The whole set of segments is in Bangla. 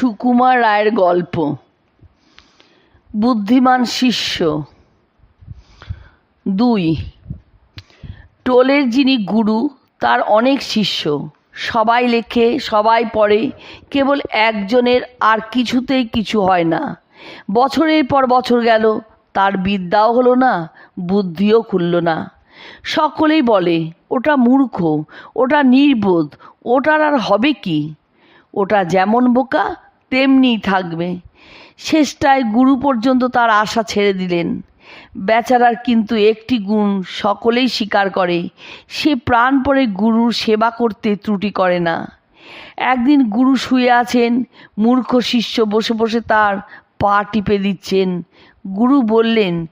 সুকুমার রায়ের গল্প। বুদ্ধিমান শিষ্য। দুই, টোলের যিনি গুরু, তার অনেক শিষ্য। সবাই লেখে, সবাই পড়ে, কেবল একজনের আর কিছুতেই কিছু হয় না। বছরের পর বছর গেল, তার বিদ্যাও হলো না, বুদ্ধিও খুলল না। সকলেই বলে, ওটা মূর্খ, ওটা নির্বোধ, ওটার আর হবে কি? ওটা যেমন বোকা তেমনিই থাকবে। শেষটায় গুরু পর্যন্ত তার আশা ছেড়ে দিলেন। বেচারার কিন্তু একটি গুণ সকলেই স্বীকার করে, সে প্রাণ প্রাণপণে গুরুর সেবা করতে ত্রুটি করে না। একদিন গুরু শুয়ে আছেন, মূর্খ শিষ্য বসে বসে তার পা টিপে দিচ্ছেন। গুরু বললেন,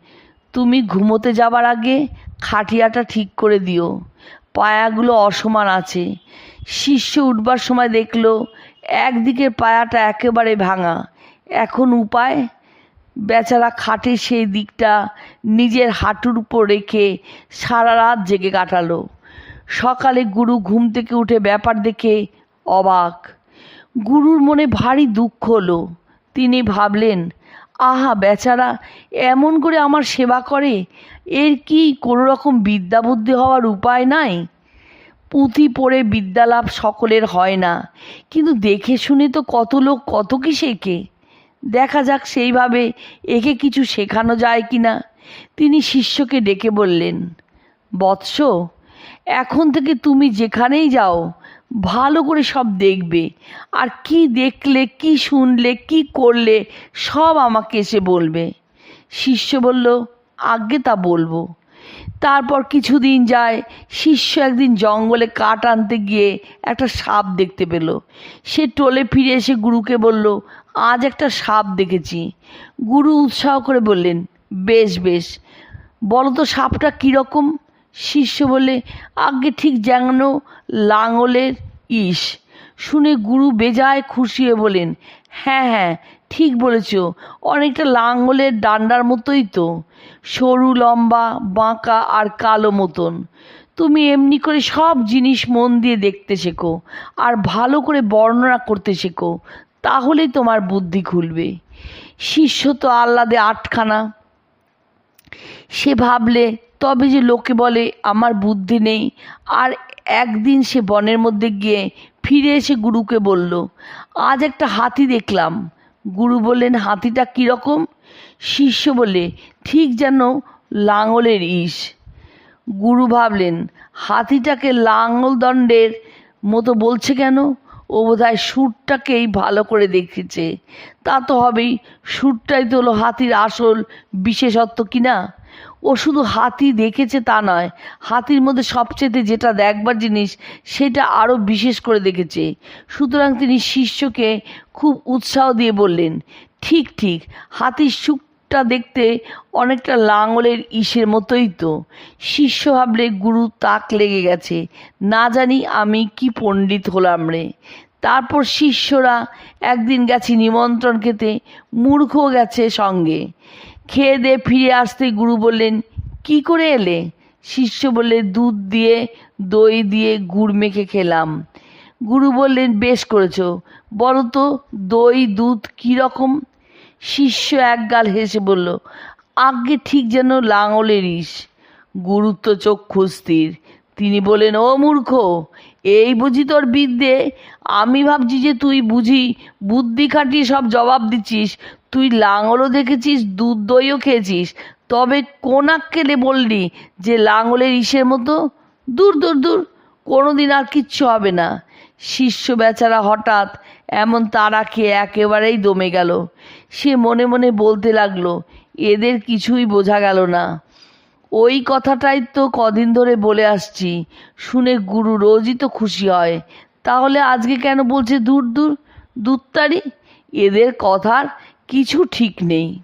তুমি ঘুমোতে যাবার আগে খাটিয়াটা ঠিক করে দিও। পায়াগুলো অসমান আছে। শিষ্য উঠবার সময় দেখল একদিকের পায়াটা একেবারে ভাঙা। এখন উপায়? বেচারা খাটে সেই দিকটা নিজের হাঁটুর উপর রেখে সারা রাত জেগে কাটালো। সকালে গুরু ঘুম থেকে উঠে ব্যাপার দেখে অবাক। গুরুর মনে ভারী দুঃখ হলো। তিনি ভাবলেন, আহা, বেচারা, এমন করে আমার সেবা করে? এর কি কোনো রকম বিদ্যা বুদ্ধি হওয়ার উপায় নাই? পুঁথি পড়ে বিদ্যালাভ সকলের হয় না। কিন্তু দেখে শুনে তো কত লোক কত কি শেখে। দেখা যাক সেইভাবে একে কিছু শেখানো যায় কি না। তিনি শিষ্যকে ডেকে বললেন, বৎস, এখন থেকে তুমি যেখানেই যাও, ভালো করে সব দেখবে। আর কি দেখলে, কি শুনলে, কি করলে, সব আমাকে এসে বলবে। শিষ্য বলল আজ্ঞে তা বলব। তারপর কিছুদিন যায়, শিষ্য একদিন জঙ্গলে কাঠ আনতে গিয়ে একটা সাপ দেখতে পেল। সে টোলে ফিরে এসে গুরুকে বলল, আজ একটা সাপ দেখেছি। গুরু উৎসাহ করে বললেন, বেশ বেশ। বলো তো সাপটা কীরকম শিষ্য বলে আগে ঠিক যেন লাঙলের ইস। শুনে গুরু বেজায় খুশি হয়ে বলেন হ্যাঁ হ্যাঁ ঠিক বলেছ, অনেকটা লাঙ্গলের ডান্ডার মতোই তো, সরু, লম্বা, বাঁকা আর কালো মতন। তুমি এমনি করে সব জিনিস মন দিয়ে দেখতে শেখো, আর ভালো করে বর্ণনা করতে শেখো, তাহলেই তোমার বুদ্ধি খুলবে। শিষ্য তো আহ্লাদে আটখানা। সে ভাবলে, তবে যে লোকে বলে, আমার বুদ্ধি নেই। আর একদিন সে বনের মধ্যে গিয়ে ফিরে এসে গুরুকে বলল, আজ একটা হাতি দেখলাম। গুরু বললেন, হাতিটা কীরকম? শিষ্য বলে ঠিক যেন লাঙলের ইস। গুরু ভাবলেন, হাতিটাকে লাঙল দণ্ডের মতো বলছে কেন? ও বোধহয় সুরটাকেই ভালো করে দেখেছে। তা তো হবেই, সুরটাই তো হলো হাতির আসল বিশেষত্ব কিনা? ও শুধু হাতি দেখেছে তা নয়, হাতির মধ্যে সবচেয়ে যেটা দেখবার জিনিস, সেটা আরও বিশেষ করে দেখেছে। সুতরাং তিনি শিষ্যকে খুব উৎসাহ দিয়ে বললেন, ঠিক ঠিক, হাতির সুখটা দেখতে অনেকটা লাঙলের ইসের মতোই তো শিষ্য ভাবলে, গুরু, তাক লেগে গেছে। না জানি আমি কি পণ্ডিত হলাম রে। তারপর শিষ্যরা একদিন গেছে নিমন্ত্রণ খেতে মূর্খ গেছে সঙ্গে। খেয়ে দিয়ে ফিরে আসতে গুরু বললেন, কি করে এলে? শিষ্য বললে দুধ দিয়ে, দই দিয়ে গুড় মেখে খেলাম। গুরু বললেন, বেশ করেছ, বলো তো দই, দুধ কীরকম শিষ্য একগাল হেসে বলল আজ্ঞে ঠিক যেন লাঙলের ইস। গুরুত্ব চক্ষু স্থির। তিনি বলেন ও মূর্খ এই বুঝি তোর বিদ্যে? আমি ভাবছি যে তুই বুঝি, বুদ্ধি খাটিয়ে সব জবাব দিচ্ছিস। তুই লাঙলও দেখেছিস দুধ দইও খেয়েছিস। তবে কোন আক্কেলে বললি যে লাঙলের ইসের মতো? দূর দূর দূর কোনো দিন আর কিচ্ছু হবে না। শিষ্য বেচারা হঠাৎ এমন তারা খেয়ে একেবারেই দমে গেল। সে মনে মনে বলতে লাগল, এদের কিছুই বোঝা গেল না। ওই কথাটাই তো কদিন ধরে বলে আসছি। শুনে গুরু রোজই তো খুশি হয়। তাহলে আজকে কেন বলছে দূর দূর? দূরতারি? এদের কথার কিছু ঠিক নেই।